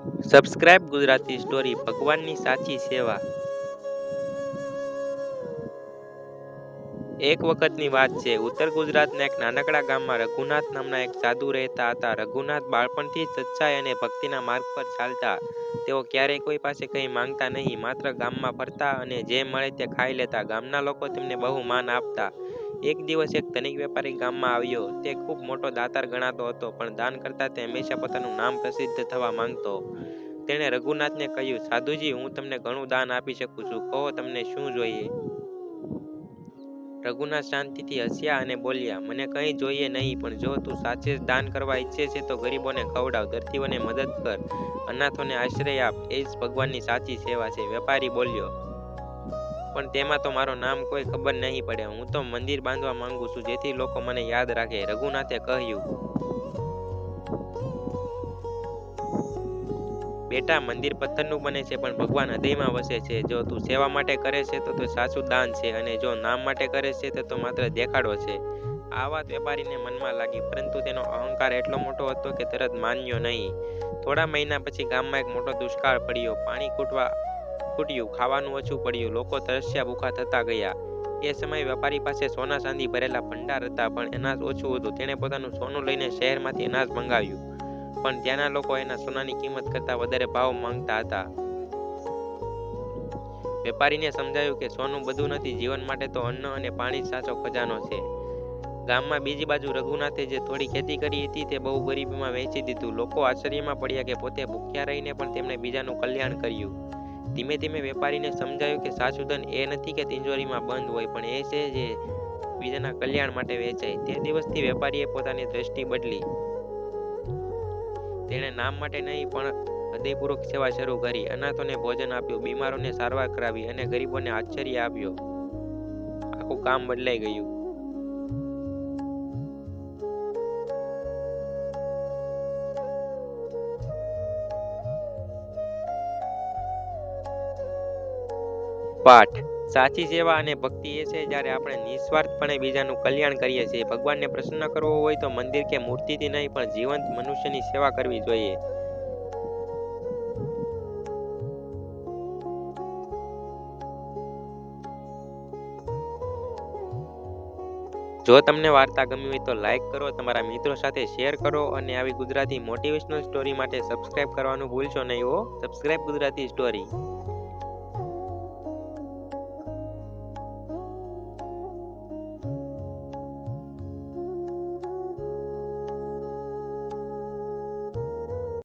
Subscribe Gujarati story ભગવાનની સાચી સેવા. એક વખતની વાત છે, ઉત્તર ગુજરાતના એક નાનકડા ગામમાં રઘુનાથ નામના એક સાધુ રહેતા હતા. રઘુનાથ બાળપણથી જ સચ્ચાઈ અને ભક્તિના માર્ગ પર ચાલતા. તેઓ ક્યારેય કોઈ પાસે કંઈ માંગતા નહીં, માત્ર ગામમાં ફરતા અને જે મળે તે ખાઈ લેતા. ગામના લોકો તેમને બહુ માન આપતા. એક દિવસ એક ધનિક વેપારી ગામમાં આવ્યો. તે ખૂબ મોટો દાતાર ગણાતો હતો, પણ દાન કરતા તે હંમેશા પોતાનું નામ પ્રસિદ્ધ થવા માંગતો. તેણે રઘુનાથને કહ્યું, સાધુજી, હું તમને ઘણું દાન આપી શકું છું. કહો તમને શું જોઈએ? રઘુનાથ શાંતિથી હસ્યા અને બોલ્યા, મને કંઈ જોઈએ નહીં, પણ જો તું સાચે જ દાન કરવા ઈચ્છે છે, તો ગરીબોને ખવડાવ દર્દીઓને મદદ કર, અનાથોને આશ્રય આપ. એ જ ભગવાનની સાચી સેવા છે. વેપારી બોલ્યો પણ તેમાં તો મારું નામ કોઈ ખબર નહીં પડે. હું તો મંદિર બાંધવા માંગુ છું, જેથી લોકો મને યાદ રાખે. રઘુનાથે કહ્યું, બેટા, મંદિર પથ્થરનું બને છે, પણ ભગવાન હૃદયમાં વસે છે. જો તું સેવા માટે કરે છે, તો તું સાચું દાન છે, અને જો નામ માટે કરે છે, તો માત્ર દેખાડો છે. આ વાત વેપારીને મનમાં લાગી, પરંતુ તેનો અહંકાર એટલો મોટો હતો કે તરત માન્યો નહીં. થોડા મહિના પછી ગામમાં એક મોટો દુષ્કાળ પડ્યો. પાણી ખૂટવા ખૂટ્યું ખાવાનું ઓછું પડ્યું, લોકો તરસ્યા ભૂખા થતા ગયા. એ સમયે વેપારી પાસે સોના ચાંદી ભરેલા ભંડાર હતા, પણ અનાજ ઓછું હતું. તેણે પોતાનું સોનું લઈને શહેરમાંથી અનાજ મંગાવ્યું. પણ ત્યાંના લોકો એના સોનાની કિંમત કરતાં વધારે ભાવ માંગતા હતા. વેપારીને સમજાયું કે સોનું બધું નથી, જીવન માટે તો અન્ન અને પાણી સાચો ખજાનો છે. ગામમાં બીજી બાજુ રઘુનાથે જે થોડી ખેતી કરી હતી તે બહુ ગરીબીમાં વહેંચી દીધું. લોકો આશ્ચર્યમાં પડ્યા કે પોતે ભૂખ્યા રહીને પણ તેમણે બીજાનું કલ્યાણ કર્યું. ધીમે ધીમે વેપારીને સમજાયું કે સાચું ધન એ નથી કે તિજોરીમાં બંધ હોય, પણ એ છે જે બીજાના કલ્યાણ માટે વેચાય. તે દિવસથી વેપારીએ પોતાની દ્રષ્ટિ બદલી. તેણે નામ માટે નહીં, પણ હૃદયપૂર્વક સેવા શરૂ કરી. અનાથોને ભોજન આપ્યું, બીમારોને સારવાર કરાવી અને ગરીબોને આશ્ચર્ય આપ્યો. આખું કામ બદલાઈ ગયું. પાઠ. સાચી સેવા અને ભક્તિ એ છે, જ્યારે આપણે નિસ્વાર્થપણે બીજાનું કલ્યાણ કરીએ છીએ. ભગવાનને પ્રસન્ન કરવો હોય તો મંદિર કે મૂર્તિથી નહીં, પણ જીવંત મનુષ્યની સેવા કરવી જોઈએ. જો તમને વાર્તા ગમી હોય તો લાઈક કરો, તમારા મિત્રો સાથે શેર કરો અને આવી ગુજરાતી મોટિવેશનલ સ્ટોરી માટે સબસ્ક્રાઇબ કરવાનું ભૂલશો નહીં હો. Subscribe Gujarati story.